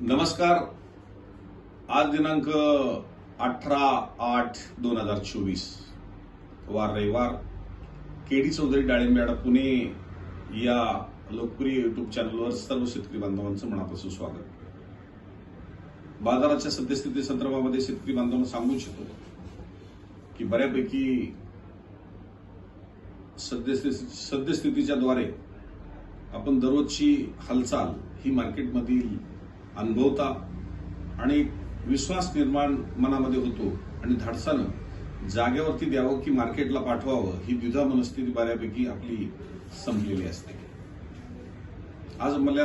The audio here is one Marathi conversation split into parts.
नमस्कार. आज दिनांक अठरा आठ दोन हजार चोवीस. वार रविवार. केडी चौधरी डाळिंबेडा पुणे या लोकप्रिय युट्यूब चॅनलवर सर्व शेतकरी बांधवांचं मनापासून स्वागत. बाजाराच्या सद्यस्थिती संदर्भामध्ये शेतकरी बांधवांना सांगू इच्छितो की बऱ्यापैकी सद्यस्थितीच्या द्वारे आपण दररोजची हालचाल ही मार्केटमधील अनुभवता आणि विश्वास निर्माण मनामध्ये होतो आणि धाडसानं जागेवरती द्यावं की मार्केटला पाठवावं ही द्विधा मनस्थिती बऱ्यापैकी आपली संपलेली असते. आज मला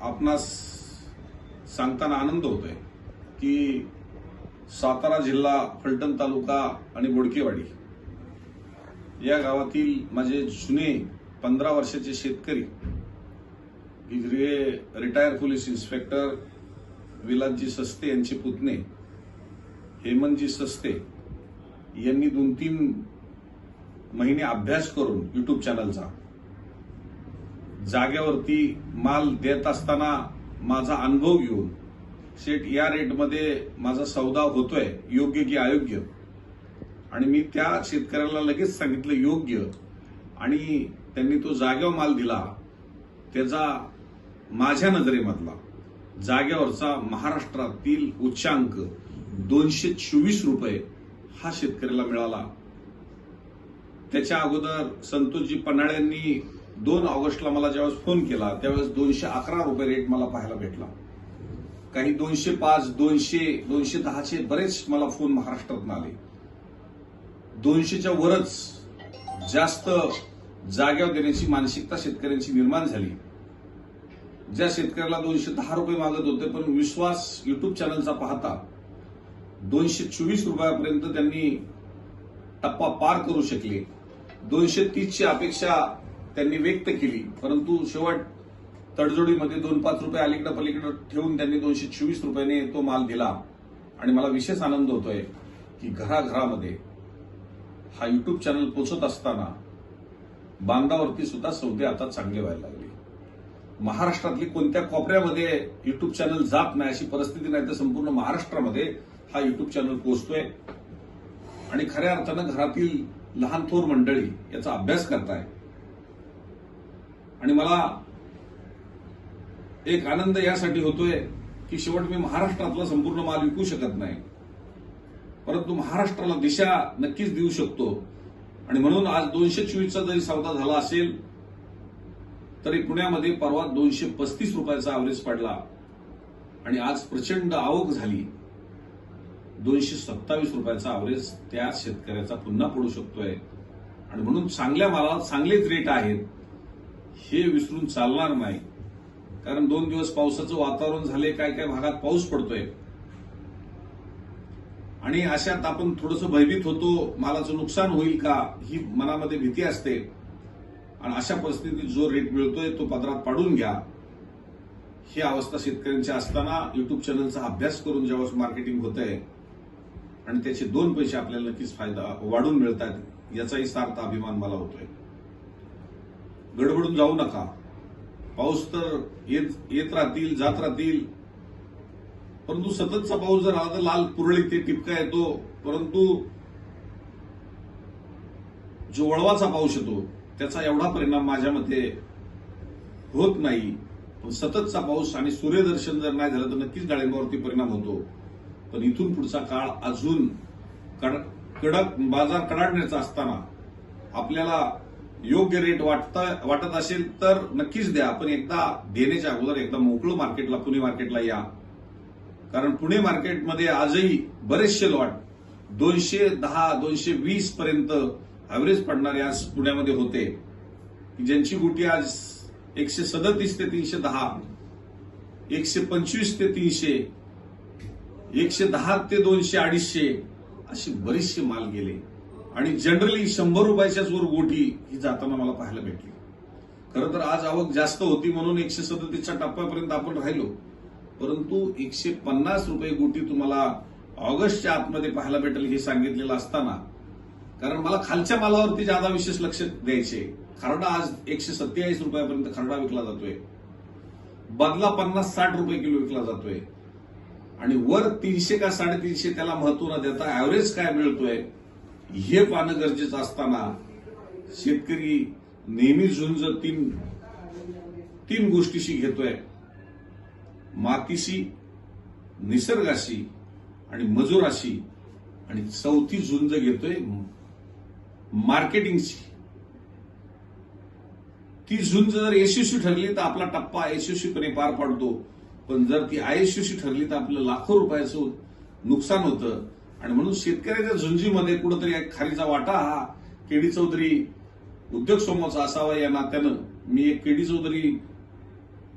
आपणास सांगताना आनंद होतोय की सातारा जिल्हा फलटण तालुका आणि बोडकेवाडी या गावातील माझे जुने पंधरा वर्षाचे शेतकरी इथले retire police inspector Vilasji Saste यांचे पुतणे हेमंतजी सस्ते यांनी दोन तीन महिने अभ्यास करून युट्यूब चॅनलचा जागेवरती माल देत असताना माझा अनुभव घेऊन सेट या रेटमध्ये माझा सौदा होतोय योग्य की अयोग्य? आणि मी त्या शेतकऱ्याला लगेच सांगितलं योग्य. आणि त्यांनी तो जागेवर माल दिला. त्याचा माझ्या नजरेमधला जाग्यावरचा महाराष्ट्रातील उच्चांक दोनशे चोवीस रुपये हा शेतकऱ्याला मिळाला. त्याच्या अगोदर संतोषजी पन्हाळ्यांनी दोन ऑगस्टला मला ज्यावेळेस फोन केला त्यावेळेस दोनशे अकरा रुपये रेट मला पाहायला भेटला. काही दोनशे पाच दोनशे दोनशे दहाचे बरेच मला फोन महाराष्ट्रातून आले. दोनशेच्या वरच जास्त जाग्यावर देण्याची मानसिकता शेतकऱ्यांची निर्माण झाली. ज्या शेतकऱ्याला दोनशे दहा रुपये मागत होते पण विश्वास युट्यूब चॅनलचा पाहता दोनशे चोवीस रुपयापर्यंत त्यांनी टप्पा पार करू शकले. दोनशे तीसची अपेक्षा त्यांनी व्यक्त केली परंतु शेवट तडजोडीमध्ये दोन पाच रुपये अलीकडे पलीकडे ठेवून त्यांनी दोनशे चोवीस रुपयाने तो माल दिला. आणि मला विशेष आनंद होतोय की घराघरामध्ये हा युट्यूब चॅनल पोचत असताना बांधावरती सुद्धा सौदे आता चांगले व्हायला लागले. महाराष्ट्रातली कोणत्या कोपऱ्यामध्ये युट्यूब चॅनल जात नाही अशी परिस्थिती नाही तर संपूर्ण महाराष्ट्रामध्ये हा युट्यूब चॅनल पोहोचतोय. आणि खऱ्या अर्थानं घरातील लहान थोर मंडळी याचा अभ्यास करताय. आणि मला एक आनंद यासाठी होतोय की शेवट मी महाराष्ट्रातला संपूर्ण माल विकू शकत नाही. परंतु महाराष्ट्राला दिशा नक्कीच देऊ शकतो. आणि म्हणून आज दोनशे चोवीसचा जरी सौदा झाला असेल तरी पुण्यामध्ये परवा दोनशे पस्तीस रुपयाचा ॲव्हरेज पडला. आणि आज प्रचंड आवक झाली. दोनशे सत्तावीस रुपयाचा ॲव्हरेज त्या शेतकऱ्याचा पुन्हा पडू शकतोय. आणि म्हणून चांगल्या मालाला चांगलेच रेट आहेत. हे विसरून चालणार नाही. कारण दोन दिवस पावसाचं वातावरण झाले काय काय भागात पाऊस पडतोय. आणि अशात आपण थोडंसं भयभीत होतो मालाचं नुकसान होईल का ही मनामध्ये भीती असते. आणि अशा परिस्थितीत जो रेट मिळतोय तो पदरात पाडून घ्या. ही अवस्था शेतकऱ्यांची असताना युट्यूब चॅनलचा अभ्यास करून ज्यावेळेस मार्केटिंग होत आहे आणि त्याचे दोन पैसे आपल्याला नक्कीच फायदा वाढून मिळतात याचाही सार्थ अभिमान मला होतोय. गडबडून जाऊ नका. पाऊस तर येत येत राहतील जात राहतील. परंतु सततचा पाऊस जर आला तर लाल पुरळी ते टिपका येतो. परंतु जो वळवाचा पाऊस येतो त्याचा एवढा परिणाम माझ्या मते होत नाही. पण सततचा पाऊस आणि सूर्यदर्शन जर नाही झालं तर नक्कीच डाळिंबावरती परिणाम होतो. पण इथून पुढचा काळ अजून कडक बाजार कडाडण्याचा असताना आपल्याला योग्य रेट वाटता वाटत असेल तर नक्कीच द्या पण एकदा देण्याच्या अगोदर एकदा मोकळं मार्केटला पुणे मार्केटला या. कारण पुणे मार्केटमध्ये आजही बरेचसे लॉट दोनशे दहा दोनशे वीस पर्यंत ॲव्हरेज पडणारे आज पुण्यामध्ये होते. की ज्यांची गुटी आज एकशे सदतीस ते तीनशे दहा एकशे पंचवीस ते तीनशे एकशे दहा ते दोनशे अडीचशे अशी बरीचसे माल गेले. आणि जनरली शंभर रुपयाच्याच वर गोटी ही जाताना मला पाहायला भेटली. खरं तर आज आवक जास्त होती म्हणून एकशे सदतीसच्या टप्प्यापर्यंत आपण राहिलो. परंतु एकशे पन्नास रुपये गोटी तुम्हाला ऑगस्टच्या आतमध्ये पाहायला भेटेल हे सांगितलेलं असताना कारण मला खालच्या मालावरती जादा विशेष लक्ष द्यायचे. खरडा आज एकशे सत्तेचाळीस रुपयापर्यंत खरडा विकला जातोय. बदला पन्नास साठ रुपये किलो विकला जातोय. आणि वर तीनशे का साडेतीनशे त्याला महत्त्व न देता ऍव्हरेज काय मिळतोय हे पाहणं गरजेचं असताना शेतकरी नेहमी झुंज तीन तीन गोष्टीशी घेतोय. मातीशी निसर्गाशी आणि मजुराशी. आणि चौथी झुंज घेतोय मार्केटिंगची. ती झुंज जर यशस्वी ठरली तर आपला टप्पा यशस्वीपणे पार पाडतो. पण जर ती अयशस्वी ठरली तर आपलं लाखो रुपयाचं नुकसान होतं. आणि म्हणून शेतकऱ्याच्या झुंजीमध्ये कुठंतरी एक खारीचा वाटा हा केडी चौधरी उद्योग समूहाचा असावा या नात्यानं. मी एक केडी चौधरी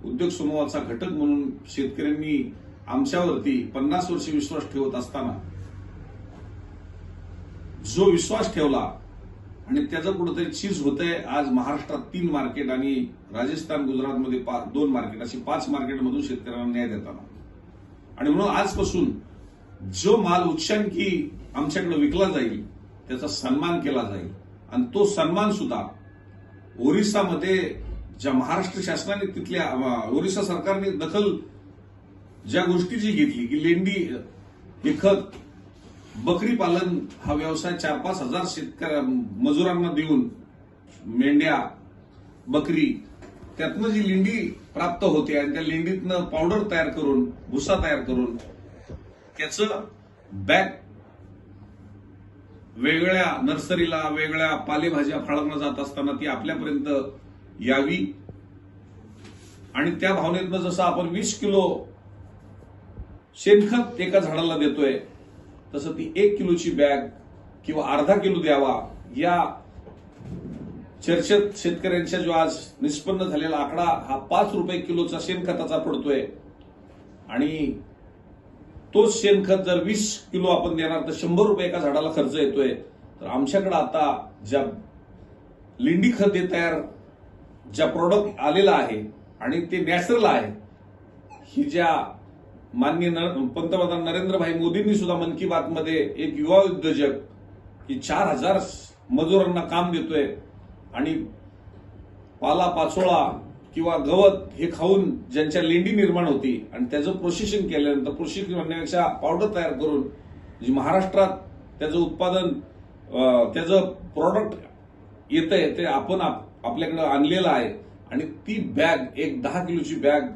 उद्योग समूहाचा घटक म्हणून शेतकऱ्यांनी आमच्यावरती पन्नास वर्ष विश्वास ठेवत असताना जो विश्वास ठेवला आणि त्याचं कुठंतरी चीज होतंय. आज महाराष्ट्रात तीन मार्केट आणि राजस्थान गुजरातमध्ये पा- दोन मार्केट अशी पाच मार्केटमधून शेतकऱ्यांना न्याय देताना. आणि म्हणून आजपासून जो माल उच्चांकी आमच्याकडे विकला जाईल त्याचा सन्मान केला जाईल. आणि तो सन्मान सुद्धा ओरिसामध्ये ज्या महाराष्ट्र शासनाने तिथल्या ओरिसा सरकारने दखल ज्या गोष्टीची घेतली की लेंडी हे खत बकरी पालन हा व्यवसाय चार पाच हजार शेतकऱ्या मजुरांना देऊन मेंढ्या बकरी त्यातनं जी लिंडी प्राप्त होते आणि त्या लिंडीतनं पावडर तयार करून भुसा तयार करून त्याचं बॅग वेगळ्या नर्सरीला वेगळ्या पालेभाज्या फळांना जात असताना ती आपल्यापर्यंत यावी. आणि त्या भावनेतनं जसं आपण वीस किलो शेणखत एका झाडाला देतोय तसं ती एक किलोची बॅग किंवा अर्धा किलो द्यावा या चर्चेत शेतकऱ्यांच्या जो आज निष्पन्न झालेला आकडा हा पाच रुपये किलोचा शेणखताचा पडतोय. आणि तोच शेणखत जर वीस किलो आपण देणार तर शंभर रुपये एका झाडाला खर्च येतोय. तर आमच्याकडे आता ज्या लिंडी खत तयार ज्या प्रोडक्ट आलेला आहे आणि ते नॅचरल आहे ही ज्या माननीय पंतप्रधान नरेंद्रभाई मोदींनी सुद्धा मन की बात मध्ये एक युवा उद्योजक की चार हजार मजुरांना काम देतोय आणि पाला पाचोळा किंवा गवत हे खाऊन ज्यांच्या लेंडी निर्माण होती आणि त्याचं प्रोसेसिंग केल्यानंतर प्रोसेसिंग करण्यापेक्षा पावडर तयार करून जी महाराष्ट्रात त्याचं उत्पादन त्याचं प्रॉडक्ट येत आहे ते आपण आप- आपल्याकडे आणलेलं आहे आणि ती बॅग एक दहा किलोची बॅग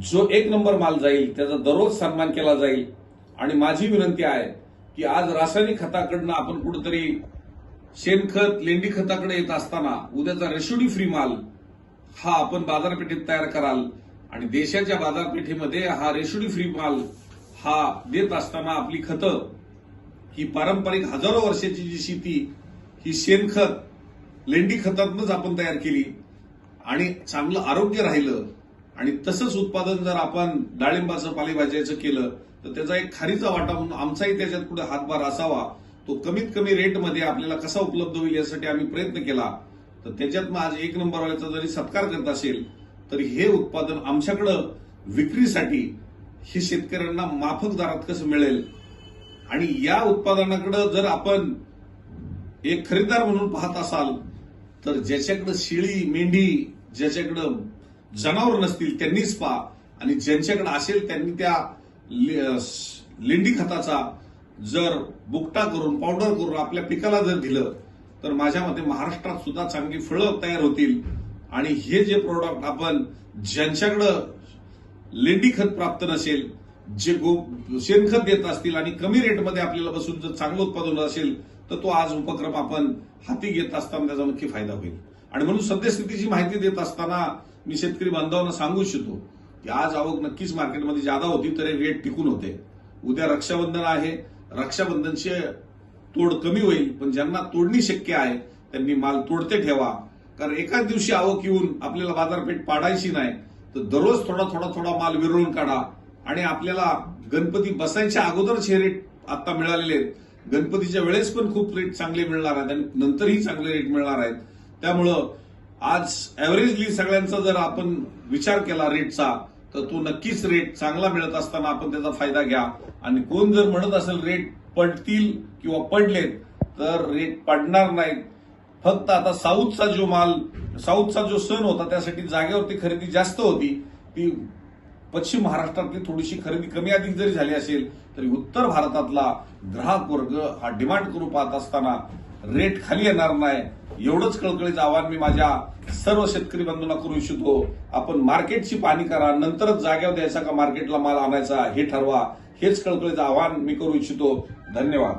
जो एक नंबर माल जाईल त्याचा दररोज सन्मान केला जाईल. आणि माझी विनंती आहे की आज रासायनिक खताकडनं आपण कुठंतरी शेणखत लेंडी खताकडे येत असताना उद्याचा रेशोडी फ्री माल हा आपण बाजारपेठेत तयार कराल. आणि देशाच्या बाजारपेठेमध्ये हा रेशोडी फ्री माल हा देत असताना आपली खतं ही पारंपरिक हजारो वर्षाची जी शेती ही शेणखत लेंडी खतातनंच आपण तयार केली. आणि चांगलं आरोग्य राहिलं. आणि तसंच उत्पादन जर आपण डाळिंबाचं पालेभाज्याचं केलं तर त्याचा एक खारीचा वाटा म्हणून आमचाही त्याच्यात पुढे हातभार असावा. तो कमीत कमी रेटमध्ये आपल्याला कसा उपलब्ध होईल यासाठी आम्ही प्रयत्न केला. तर त्याच्यात मग आज एक नंबरवाल्याचा जरी सत्कार करत असेल तरी हे उत्पादन आमच्याकडं विक्रीसाठी हे शेतकऱ्यांना माफक दरात कसं मिळेल? आणि या उत्पादनाकडे जर आपण एक खरेदीदार म्हणून पाहत असाल तर ज्याच्याकडं शेळी मेंढी ज्याच्याकडं जनावर नसतील त्यांनीच पहा. आणि ज्यांच्याकडे असेल त्यांनी त्या ले- लेंडी खताचा जर बुकटा करून पावडर करून आपल्या पिकाला जर दिलं तर माझ्या मते महाराष्ट्रात सुद्धा चांगली फळं तयार होतील. आणि हे जे प्रोडक्ट आपण ज्यांच्याकडं लेंडी खत प्राप्त नसेल जे गो शेणखत देत असतील आणि कमी रेटमध्ये आपल्याला बसून जर चांगलं उत्पादन असेल तर तो आज उपक्रम आपण हाती घेत असताना त्याचा नक्की फायदा होईल. आणि म्हणून सद्यस्थितीची माहिती देत असताना मी शेतकरी बांधवांना सांगू इच्छितो की आज आवक नक्कीच मार्केटमध्ये जादा होती तरी रेट टिकून होते. उद्या रक्षाबंधन आहे. रक्षाबंधनची तोड कमी होईल पण ज्यांना तोडणी शक्य आहे त्यांनी माल तोडते ठेवा. कारण एकाच दिवशी आवक येऊन आपल्याला बाजारपेठ पाडायची नाही तर दररोज थोडा थोडा थोडा माल विरळून काढा. आणि आपल्याला गणपती बसायच्या अगोदरच हे रेट आता मिळालेले आहेत. गणपतीच्या वेळेस पण खूप रेट चांगले मिळणार आहेत आणि नंतरही चांगले रेट मिळणार आहेत. त्यामुळं आज ऍव्हरेजली सगळ्यांचा जर आपण विचार केला रेटचा तर तो नक्कीच रेट चांगला मिळत असताना आपण त्याचा फायदा घ्या. आणि कोण जर म्हणत असेल रेट पडतील किंवा पडलेत तर रेट पडणार नाहीत. फक्त आता साऊथचा जो माल साऊथचा जो सण होता त्यासाठी जागेवरती खरेदी जास्त होती. ती पश्चिम महाराष्ट्रातली थोडीशी खरेदी कमी अधिक जरी झाली असेल तरी उत्तर भारतातला ग्राहक वर्ग हा डिमांड करू पाहत असताना रेट खाली येणार नाही. एवढंच कळकळीचं आव्हान मी माझ्या सर्व शेतकरी बंधूंना करू इच्छितो. आपण मार्केटची पाहणी करा नंतरच जाग्यावर द्यायचा का मार्केटला माल आणायचा हे ठरवा हेच कळकळीचं आव्हान मी करू इच्छितो. धन्यवाद.